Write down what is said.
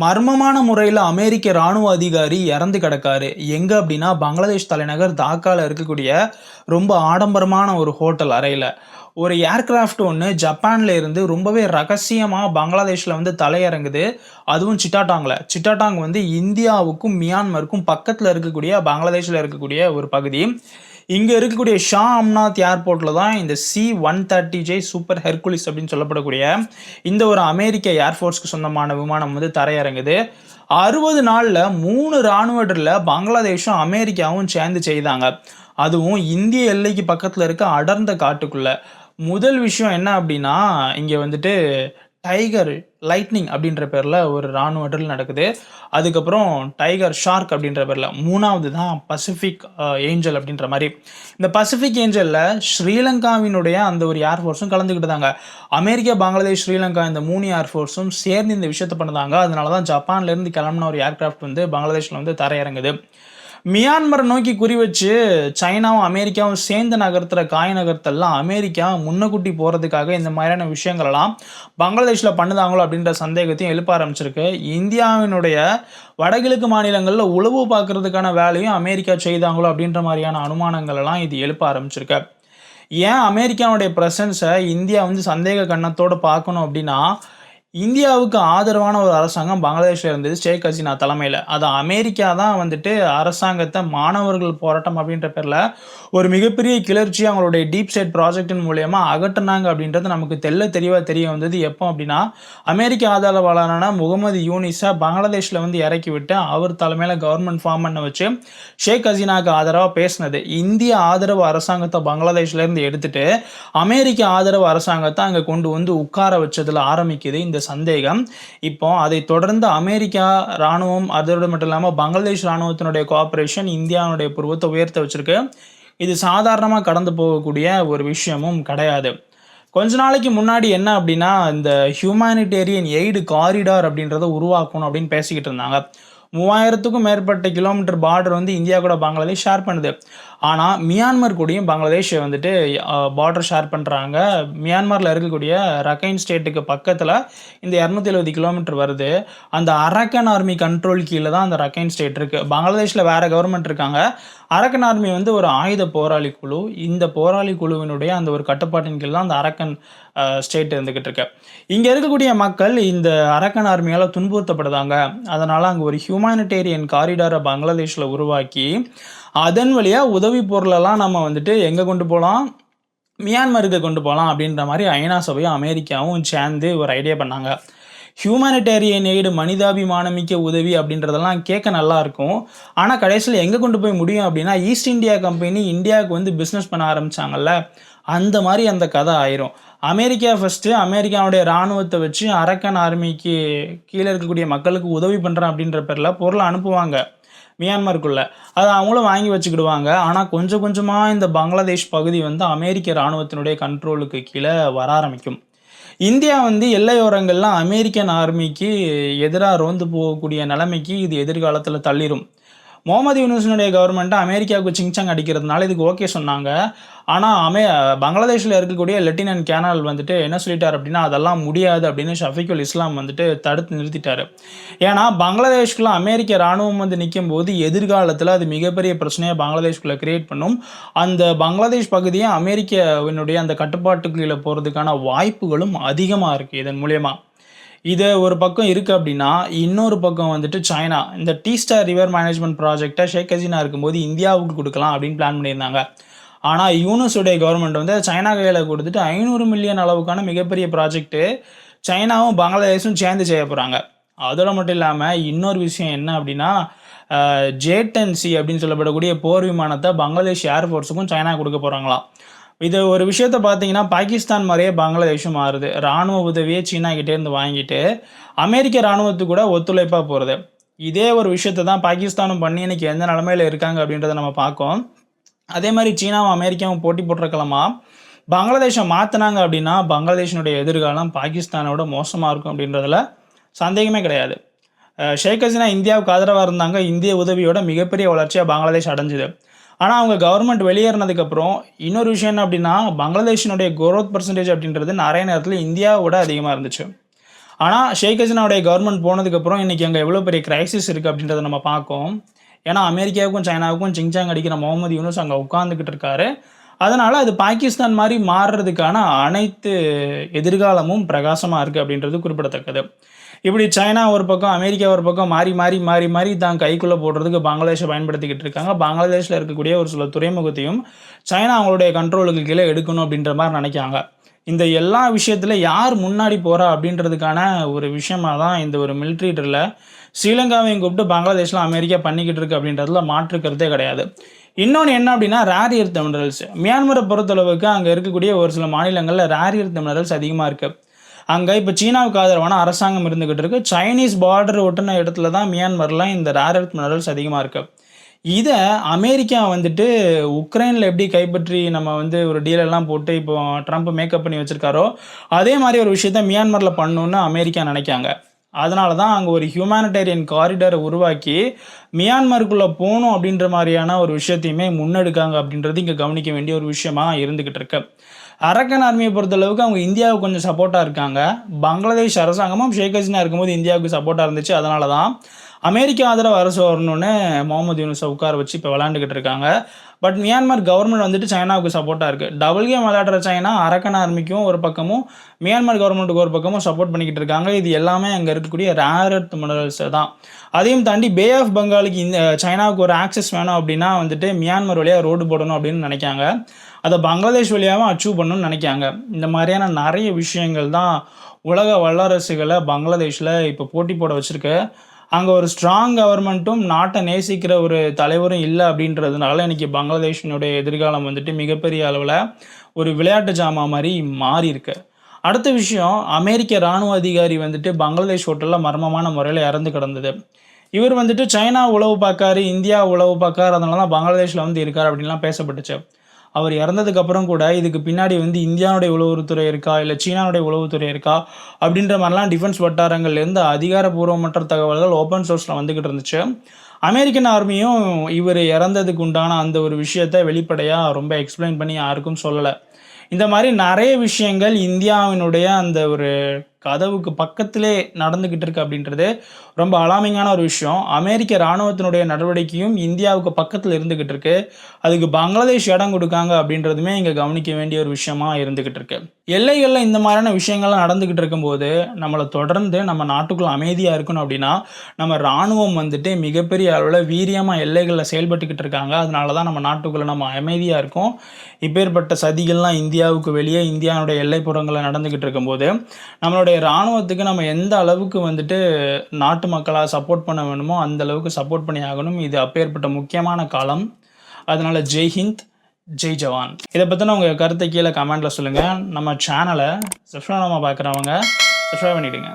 மர்மமான முறையில் அமெரிக்க ராணுவ அதிகாரி இறந்து கிடக்காரு. எங்கே அப்படின்னா பங்களாதேஷ் தலைநகர் தாக்கால இருக்கக்கூடிய ரொம்ப ஆடம்பரமான ஒரு ஹோட்டல் அறையில். ஒரு ஏர்கிராஃப்ட் ஒன்று ஜப்பானில் இருந்து ரொம்பவே ரகசியமாக பங்களாதேஷில் வந்து தலையிறங்குது. அதுவும் சிட்டாட்டாங்கில் சிட்டாட்டாங் வந்து இந்தியாவுக்கும் மியான்மருக்கும் பக்கத்தில் இருக்கக்கூடிய பங்களாதேஷில் இருக்கக்கூடிய ஒரு பகுதி. இங்கே இருக்கக்கூடிய ஷா அம்னாத் ஏர்போர்ட்டில் தான் இந்த C one thirty J super Hercules அப்படின்னு சொல்லப்படக்கூடிய இந்த ஒரு அமெரிக்க ஏர்ஃபோர்ஸ்க்கு சொந்தமான விமானம் வந்து தரையிறங்குது. அறுபது நாளில் மூணு இராணுவரில் பங்களாதேஷும் அமெரிக்காவும் சேர்ந்து செய்தாங்க. அதுவும் இந்திய எல்லைக்கு பக்கத்தில் இருக்க அடர்ந்த காட்டுக்குள்ளே. முதல் விஷயம் என்ன அப்படின்னா இங்கே வந்துட்டு டைகர் லைட்னிங் அப்படின்ற பேரில் ஒரு இராணுவ ட்ரில் நடக்குது. அதுக்கப்புறம் டைகர் ஷார்க் அப்படின்ற பேரில் மூணாவது தான் பசிபிக் ஏஞ்சல் அப்படின்ற மாதிரி. இந்த பசிபிக் ஏஞ்சலில் ஸ்ரீலங்காவினுடைய அந்த ஒரு ஏர்ஃபோர்ஸும் கலந்துக்கிட்டாங்க அமெரிக்கா பங்களாதேஷ் ஸ்ரீலங்கா இந்த மூணு ஏர்ஃபோர்ஸும் சேர்ந்து இந்த விஷயத்தை பண்ணுதாங்க. அதனால தான் ஜப்பான்லேருந்து கிளம்புன ஒரு ஏர்கிராஃப்ட் வந்து பங்களாதேஷில் வந்து தரையிறங்குது. மியான்மரை நோக்கி குறி வச்சு சைனாவும் அமெரிக்காவும் சேர்ந்து நகர்த்துற காய் நகர்த்தெல்லாம் அமெரிக்கா முன்னக்கூட்டி போகிறதுக்காக இந்த மாதிரியான விஷயங்களெல்லாம் பங்களாதேஷில் பண்ணுதாங்களோ அப்படின்ற சந்தேகத்தையும் எழுப்ப ஆரம்பிச்சிருக்கு. இந்தியாவினுடைய வடகிழக்கு மாநிலங்களில் உளவு பார்க்கறதுக்கான வேலையும் அமெரிக்கா செய்தாங்களோ அப்படின்ற மாதிரியான அனுமானங்கள் எல்லாம் இது எழுப்ப ஆரம்பிச்சிருக்கு. ஏன் அமெரிக்காவுடைய ப்ரெசன்ஸை இந்தியா வந்து சந்தேக கண்ணத்தோடு பார்க்கணும் அப்படின்னா இந்தியாவுக்கு ஆதரவான ஒரு அரசாங்கம் பங்களாதேஷில் இருந்தது ஷேக் ஹசீனா தலைமையில். அது அமெரிக்கா தான் வந்துட்டு அரசாங்கத்தை மாணவர்கள் போராட்டம் அப்படின்ற பேரில் ஒரு மிகப்பெரிய கிளர்ச்சி அவங்களுடைய டீப் ஸ்டேட் ப்ராஜெக்டின் மூலயமா அகட்டினாங்க அப்படின்றது நமக்கு தெல்ல தெளிவாக தெரிய வந்தது. எப்போ அப்படின்னா அமெரிக்க ஆதரவாளரான முகமது யூனிஸை பங்களாதேஷில் வந்து இறக்கி விட்டு அவர் தலைமையில் கவர்மெண்ட் ஃபார்ம் பண்ண வச்சு ஷேக் ஹசீனாவுக்கு ஆதரவாக பேசினது. இந்திய ஆதரவு அரசாங்கத்தை பங்களாதேஷ்லேருந்து எடுத்துட்டு அமெரிக்க ஆதரவு அரசாங்கத்தை அங்கே கொண்டு வந்து உட்கார வச்சதில் ஆரம்பிக்குது. இந்த சந்தேகம். இப்போ அதை தொடர்ந்து அமெரிக்கா ராணுவம் அதோடு மட்டும் இல்லாமல் பங்களாதேஷ் ராணுவத்தினுடைய கோஆப்ரேஷன் இந்தியாவுடைய புருவத்தை உயர்த்த வச்சிருக்கு. இது சாதாரணமாக கடந்து போகக்கூடிய ஒரு விஷயமும் கிடையாது. கொஞ்ச நாளைக்கு முன்னாடி என்ன அப்படின்னா இந்த ஹியூமானிட்டேரியன் எய்டு காரிடார் அப்படின்றத உருவாக்கணும் அப்படின்னு பேசிக்கிட்டு இருந்தாங்க. மூவாயிரத்துக்கும் மேற்பட்ட கிலோமீட்டர் பார்டர் வந்து இந்தியா கூட பங்களாதேஷ் ஷேர் பண்ணுது. ஆனால் மியான்மர் கூடயும் பங்களாதேஷ் வந்துட்டு பார்டர் ஷேர் பண்ணுறாங்க மியான்மரில் இருக்கக்கூடிய ரக்கைன் ஸ்டேட்டுக்கு பக்கத்தில் இந்த இரநூத்தி எழுபது கிலோமீட்டர் வருது. அந்த அரக்கன் ஆர்மி கண்ட்ரோல் கீழே தான் அந்த ரக்கைன் ஸ்டேட் இருக்குது பங்களாதேஷில் வேறு கவர்மெண்ட் இருக்காங்க. அரக்கன் ஆர்மி வந்து ஒரு ஆயுத போராளி குழு. இந்த போராளி குழுவினுடைய அந்த ஒரு கட்டுப்பாட்டின் கீழ் தான் அந்த அரக்கன் ஸ்டேட் இருந்துக்கிட்டு இருக்கு. இங்கே இருக்கக்கூடிய மக்கள் இந்த அரக்கன் ஆர்மியால் துன்புறுத்தப்படுதாங்க. அதனால் அங்கே ஒரு ஹியூமானிட்டேரியன் காரிடாரை பங்களாதேஷில் உருவாக்கி அதன் வழியாக உதவி பொருளெல்லாம் நம்ம வந்துட்டு எங்கே கொண்டு போகலாம் மியான்மருக்கு கொண்டு போகலாம் அப்படின்ற மாதிரி ஐநா சபையும் அமெரிக்காவும் சேர்ந்து ஒரு ஐடியா பண்ணாங்க. ஹியூமானிட்டேரியன் எய்டு மனிதாபிமானமிக்க உதவி அப்படின்றதெல்லாம் கேட்க நல்லா இருக்கும். ஆனால் கடைசியில் எங்கே கொண்டு போய் முடியும் அப்படின்னா ஈஸ்ட் இந்தியா கம்பெனி இந்தியாவுக்கு வந்து பிஸ்னஸ் பண்ண ஆரம்பிச்சாங்கல்ல அந்த மாதிரி அந்த கதை ஆயிரும். அமெரிக்கா ஃபஸ்ட்டு அமெரிக்காவுடைய இராணுவத்தை வச்சு அரக்கன் ஆர்மிக்கு கீழே இருக்கக்கூடிய மக்களுக்கு உதவி பண்ணுறேன் அப்படின்ற பேரில் பொருளை அனுப்புவாங்க. மியான்மருக்குள்ளே. அதை அவங்களும் வாங்கி வச்சுக்கிடுவாங்க. ஆனால் கொஞ்சம் கொஞ்சமாக இந்த பங்களாதேஷ் பகுதி வந்து அமெரிக்க இராணுவத்தினுடைய கண்ட்ரோலுக்கு கீழே வர ஆரம்பிக்கும். இந்தியா வந்து எல்லையோரங்கள்லாம் அமெரிக்கன் ஆர்மிக்கு எதிராக ரோந்து போகக்கூடிய நிலைமைக்கு இது எதிர்காலத்தில் தள்ளிடும் முகமது யூனிவர்சினுடைய கவர்மெண்ட்டை அமெரிக்காவுக்கு சிங்சங் அடிக்கிறதுனால இதுக்கு ஓகே சொன்னாங்க. ஆனால் அமே பங்களாதேஷில் இருக்கக்கூடிய லெட்டினன் கேனல் வந்துட்டு என்ன சொல்லிட்டார் அப்படின்னா அதெல்லாம் முடியாது அப்படின்னு ஷஃபிகுல் இஸ்லாம் வந்துட்டு தடுத்து நிறுத்திட்டாரு. ஏன்னா பங்களாதேஷ்குள்ள அமெரிக்க இராணுவம் வந்து நிற்கும் போது எதிர்காலத்தில் அது மிகப்பெரிய பிரச்சனையை பங்களாதேஷ்குள்ளே கிரியேட் பண்ணும். அந்த பங்களாதேஷ் பகுதியை அமெரிக்காவினுடைய அந்த கட்டுப்பாட்டுக்குள்ளே போகிறதுக்கான வாய்ப்புகளும் அதிகமாக இருக்குது இதன் மூலயமா. இது ஒரு பக்கம் இருக்குது அப்படின்னா இன்னொரு பக்கம் வந்துட்டு சைனா. இந்த டீ ஸ்டார் ரிவர் மேனேஜ்மெண்ட் ப்ராஜெக்டை ஷேக் ஹசீனா இருக்கும்போது இந்தியாவுக்கு கொடுக்கலாம் அப்படின்னு பிளான் பண்ணியிருந்தாங்க. ஆனால் யூனஸுடைய கவர்மெண்ட் வந்து சைனா கையில் கொடுத்துட்டு ஐநூறு மில்லியன் அளவுக்கான மிகப்பெரிய ப்ராஜெக்ட்டு சைனாவும் பங்களாதேஷும் சேர்ந்து செய்ய போகிறாங்க அதோட மட்டும் இல்லாமல் இன்னொரு விஷயம் என்ன அப்படின்னா ஜேட்டன்சி அப்படின்னு சொல்லப்படக்கூடிய போர் விமானத்தை பங்களாதேஷ் ஏர்ஃபோர்ஸுக்கும் சைனா கொடுக்க போகிறாங்களாம் இது ஒரு விஷயத்த பார்த்தீங்கன்னா பாகிஸ்தான் மாதிரியே பங்களாதேஷும் மாறுது. ராணுவ உதவியை சீனா கிட்டேருந்து வாங்கிட்டு அமெரிக்க ராணுவத்துக்கு கூட ஒத்துழைப்பாக போகிறது இதே ஒரு விஷயத்தை தான் பாகிஸ்தானும் பண்ணி இன்னைக்கு எந்த நிலமையில இருக்காங்க அப்படின்றத நம்ம பார்க்கோம். அதே மாதிரி சீனாவும் அமெரிக்காவும் போட்டி போட்டிருக்கலாமா? பங்களாதேஷை மாற்றினாங்க அப்படின்னா பங்களாதேஷினுடைய எதிர்காலம் பாகிஸ்தானோட மோசமாக இருக்கும் அப்படின்றதுல சந்தேகமே கிடையாது. ஷேக் ஹசீனா இந்தியாவுக்கு ஆதரவாக இருந்தாங்க. இந்திய உதவியோட மிகப்பெரிய வளர்ச்சியாக பங்களாதேஷ் அடைஞ்சுது. ஆனால் அவங்க கவர்மெண்ட் வெளியேறினதுக்கப்புறம் இன்னொரு விஷயம் என்ன அப்படின்னா பங்களாதேஷினுடைய குரோத் பர்சன்டேஜ் அப்படின்றது நிறைய நேரத்தில் இந்தியாவோட அதிகமாக இருந்துச்சு. ஆனால் ஷேக் ஹசினாவுடைய கவர்மெண்ட் போனதுக்கப்புறம் இன்றைக்கி அங்கே எவ்வளோ பெரிய கிரைசிஸ் இருக்குது அப்படின்றத நம்ம பார்க்கோம். ஏன்னா அமெரிக்காவுக்கும் சைனாவுக்கும் சிங்சாங் அடிக்கிற முகமது யூனுஸ் அங்கே உட்காந்துக்கிட்டு இருக்காரு. அதனால் அது பாகிஸ்தான் மாதிரி மாறுறதுக்கான அனைத்து எதிர்காலமும் பிரகாசமாக இருக்குது அப்படின்றது குறிப்பிடத்தக்கது. இப்படி சைனா ஒரு பக்கம் அமெரிக்கா ஒரு பக்கம் மாறி மாறி மாறி மாறி தான் கைக்குள்ளே போடுறதுக்கு பங்களாதேஷை பயன்படுத்திக்கிட்டு இருக்காங்க. பங்களாதேஷில் இருக்கக்கூடிய ஒரு சில துறைமுகத்தையும் சைனா அவங்களுடைய கண்ட்ரோலுக்கு கீழே எடுக்கணும் அப்படின்ற மாதிரி நினைக்காங்க இந்த எல்லா விஷயத்தில் யார் முன்னாடி போகிறா அப்படின்றதுக்கான ஒரு விஷயமாக தான் இந்த ஒரு மிலிட்ரி ட்ரில்ல ஸ்ரீலங்காவையும் கூப்பிட்டு பங்களாதேஷில் அமெரிக்கா பண்ணிக்கிட்டு இருக்கு அப்படின்றதுல மாற்று கருத்தே கிடையாது. இன்னொன்று என்ன அப்படின்னா ரேர் எர்த் மினரல்ஸ் மியான்மரை பொறுத்தளவுக்கு அங்கே இருக்கக்கூடிய ஒரு சில மாநிலங்களில் ரேர் எர்த் மினரல்ஸ் அதிகமாக இருக்குது அங்கே இப்போ சீனாவுக்கு ஆதரவான அரசாங்கம் இருந்துக்கிட்டு இருக்குது சைனீஸ் பார்டர் ஒட்டின இடத்துல தான் மியான்மரில் இந்த ரேர் எர்த் மினரல்ஸ் அதிகமாக இருக்குது இதை அமெரிக்கா வந்துட்டு உக்ரைனில் எப்படி கைப்பற்றி நம்ம வந்து ஒரு டீலெல்லாம் போட்டு இப்போ ட்ரம்ப் மேக்கப் பண்ணி வச்சுருக்காரோ அதே மாதிரி ஒரு விஷயத்த மியான்மரில் பண்ணணுன்னு அமெரிக்கா நினைக்காங்க. அதனால தான் அங்கே ஒரு ஹியூமானிட்டேரியன் காரிடரை உருவாக்கி மியான்மருக்குள்ளே போகணும் அப்படின்ற மாதிரியான ஒரு விஷயத்தையுமே முன்னெடுக்காங்க அப்படின்றது இங்கே கவனிக்க வேண்டிய ஒரு விஷயமாக இருந்துக்கிட்டு இருக்கு. அரக்கன் ஆர்மியை பொறுத்தளவுக்கு அவங்க இந்தியாவுக்கு கொஞ்சம் சப்போர்ட்டாக இருக்காங்க. பங்களாதேஷ் அரசாங்கமும் ஷேக் ஹசீனா இருக்கும்போது இந்தியாவுக்கு சப்போர்ட்டாக இருந்துச்சு. அதனால தான் அமெரிக்கா ஆதரவு அரசு வரணும்னு முகமது யூனுஸை உட்கார வச்சு இப்போ விளாண்டுக்கிட்டு இருக்காங்க. பட் மியான்மர் கவர்மெண்ட் வந்துட்டு சைனாவுக்கு சப்போர்ட்டாக இருக்குது டபுள் கேம் விளையாடுற சைனா அரக்கன் ஆர்மிக்கும் ஒரு பக்கமும் மியான்மர் கவர்மெண்ட்டுக்கு ஒரு பக்கமும் சப்போர்ட் பண்ணிக்கிட்டு இருக்காங்க. இது எல்லாமே அங்கே இருக்கக்கூடிய ரேர் எர்த் மினரல்ஸ் தான். அதையும் தாண்டி பே ஆஃப் பெங்காலுக்கு இந்த சைனாவுக்கு ஒரு ஆக்சஸ் வேணும் அப்படின்னா வந்துட்டு மியான்மர் வழியாக ரோடு போடணும் அப்படின்னு நினைக்காங்க. அதை பங்களாதேஷ் வழியாகவும் அச்சீவ் பண்ணணும்னு நினைக்காங்க இந்த மாதிரியான நிறைய விஷயங்கள் தான் உலக வல்லரசுகளை பங்களாதேஷில் இப்போ போட்டி போட வச்சுருக்கு. அங்கே ஒரு ஸ்ட்ராங் கவர்மெண்ட்டும் நாட்டை நேசிக்கிற ஒரு தலைவரும் இல்லை அப்படின்றதுனால இன்றைக்கி பங்களாதேஷினுடைய எதிர்காலம் வந்துட்டு மிகப்பெரிய அளவில் ஒரு விளையாட்டு ஜாமா மாதிரி மாறி இருக்கு. அடுத்த விஷயம் அமெரிக்க இராணுவ அதிகாரி வந்துட்டு பங்களாதேஷ் ஹோட்டலில் மர்மமான முறையில் இறந்து கிடந்தது. இவர் வந்துட்டு சைனா உளவு பார்க்காரு இந்தியா உளவு பார்க்காரு அதனால தான் பங்களாதேஷில் வந்து இருக்கார் அப்படின்லாம் பேசப்பட்டுச்சு. அவர் இறந்ததுக்கு அப்புறம் கூட இதுக்கு பின்னாடி வந்து இந்தியாவுடைய உளவுத்துறை இருக்கா இல்லை சீனாவுடைய உளவுத்துறை இருக்கா அப்படின்ற மாதிரிலாம் டிஃபென்ஸ் வட்டாரங்கள்லேருந்து அதிகாரப்பூர்வமற்ற தகவல்கள் ஓப்பன் சோர்ஸில் வந்துக்கிட்டு இருந்துச்சு. அமெரிக்கன் ஆர்மியும் இவர் இறந்ததுக்கு உண்டான அந்த ஒரு விஷயத்தை வெளிப்படையாக ரொம்ப எக்ஸ்பிளைன் பண்ணி யாருக்கும் சொல்லலை. இந்த மாதிரி நிறைய விஷயங்கள் இந்தியாவினுடைய அந்த ஒரு கதவுக்கு பக்கத்திலே நடந்துக்கிட்டு இருக்கு அப்படின்றது ரொம்ப அலாமிங்கான ஒரு விஷயம். அமெரிக்க இராணுவத்தினுடைய நடவடிக்கையும் இந்தியாவுக்கு பக்கத்தில் இருந்துக்கிட்டு இருக்கு. அதுக்கு பங்களாதேஷ் இடம் கொடுக்காங்க அப்படின்றதுமே இங்கே கவனிக்க வேண்டிய ஒரு விஷயமா இருந்துக்கிட்டு இருக்கு. எல்லைகளில் இந்த மாதிரியான விஷயங்கள்லாம் நடந்துக்கிட்டு இருக்கும்போது நம்மளை தொடர்ந்து நம்ம நாட்டுக்குள்ள அமைதியாக இருக்கணும் அப்படின்னா நம்ம இராணுவம் வந்துட்டு மிகப்பெரிய அளவில் வீரியமாக எல்லைகளில் செயல்பட்டுக்கிட்டு இருக்காங்க. அதனால தான் நம்ம நாட்டுக்குள்ளே நம்ம அமைதியாக இருக்கோம். இப்பேற்பட்ட சதிகள்லாம் இந்தியாவுக்கு வெளியே இந்தியாவுடைய எல்லைப்புறங்களில் நடந்துக்கிட்டு இருக்கும்போது நம்மளுடைய நம்மளுடைய இராணுவத்துக்கு நம்ம எந்த அளவுக்கு வந்துட்டு நாட்டு மக்களாக சப்போர்ட் பண்ண வேணுமோ அந்த அளவுக்கு சப்போர்ட் பண்ணி ஆகணும். இது அப்பேற்பட்ட முக்கியமான காலம். அதனால் ஜெய் ஹிந்த் ஜெய் ஜவான். இதை பற்றின உங்கள் கருத்தை கீழே கமெண்ட்டில் சொல்லுங்கள் நம்ம சேனலை சப்ஸ்கிரைப் நம்ம பார்க்குறவங்க சப்ஸ்கிரைப் பண்ணிவிடுங்க